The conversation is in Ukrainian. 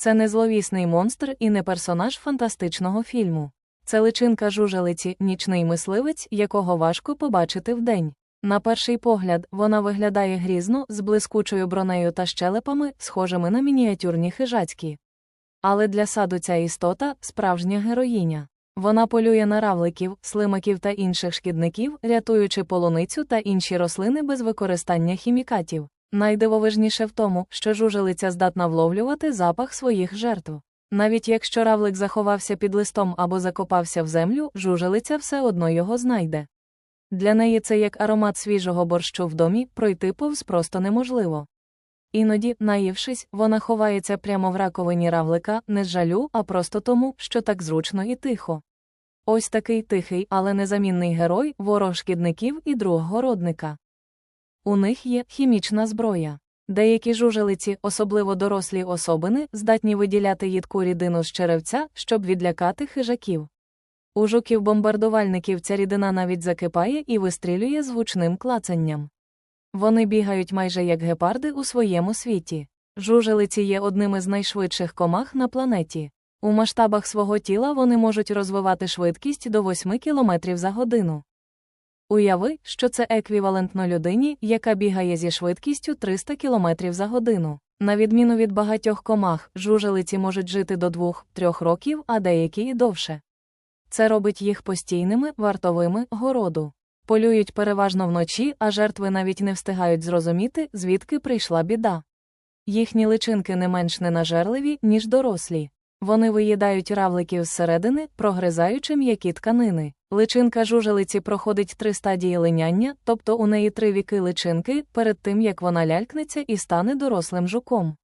Це не зловісний монстр і не персонаж фантастичного фільму. Це личинка жужелиці, нічний мисливець, якого важко побачити вдень. На перший погляд, вона виглядає грізно, з блискучою бронею та щелепами, схожими на мініатюрні хижацькі. Але для саду ця істота справжня героїня. Вона полює на равликів, слимаків та інших шкідників, рятуючи полуницю та інші рослини без використання хімікатів. Найдивовижніше в тому, що жужелиця здатна вловлювати запах своїх жертв. Навіть якщо равлик заховався під листом або закопався в землю, жужелиця все одно його знайде. Для неї це як аромат свіжого борщу в домі, пройти повз просто неможливо. Іноді, наївшись, вона ховається прямо в раковині равлика, не з жалю, а просто тому, що так зручно і тихо. Ось такий тихий, але незамінний герой, ворог шкідників і друг городника. У них є хімічна зброя. Деякі жужелиці, особливо дорослі особини, здатні виділяти їдку рідину з черевця, щоб відлякати хижаків. У жуків-бомбардувальників ця рідина навіть закипає і вистрілює з гучним клацанням. Вони бігають майже як гепарди у своєму світі. Жужелиці є одними з найшвидших комах на планеті. У масштабах свого тіла вони можуть розвивати швидкість до 8 км за годину. Уяви, що це еквівалентно людині, яка бігає зі швидкістю 300 км за годину. На відміну від багатьох комах, жужелиці можуть жити до 2-3 років, а деякі і довше. Це робить їх постійними, вартовими городу. Полюють переважно вночі, а жертви навіть не встигають зрозуміти, звідки прийшла біда. Їхні личинки не менш ненажерливі, ніж дорослі. Вони виїдають равликів зсередини, прогризаючи м'які тканини. Личинка жужелиці проходить три стадії линяння, тобто у неї три віки личинки, перед тим як вона лялькнеться і стане дорослим жуком.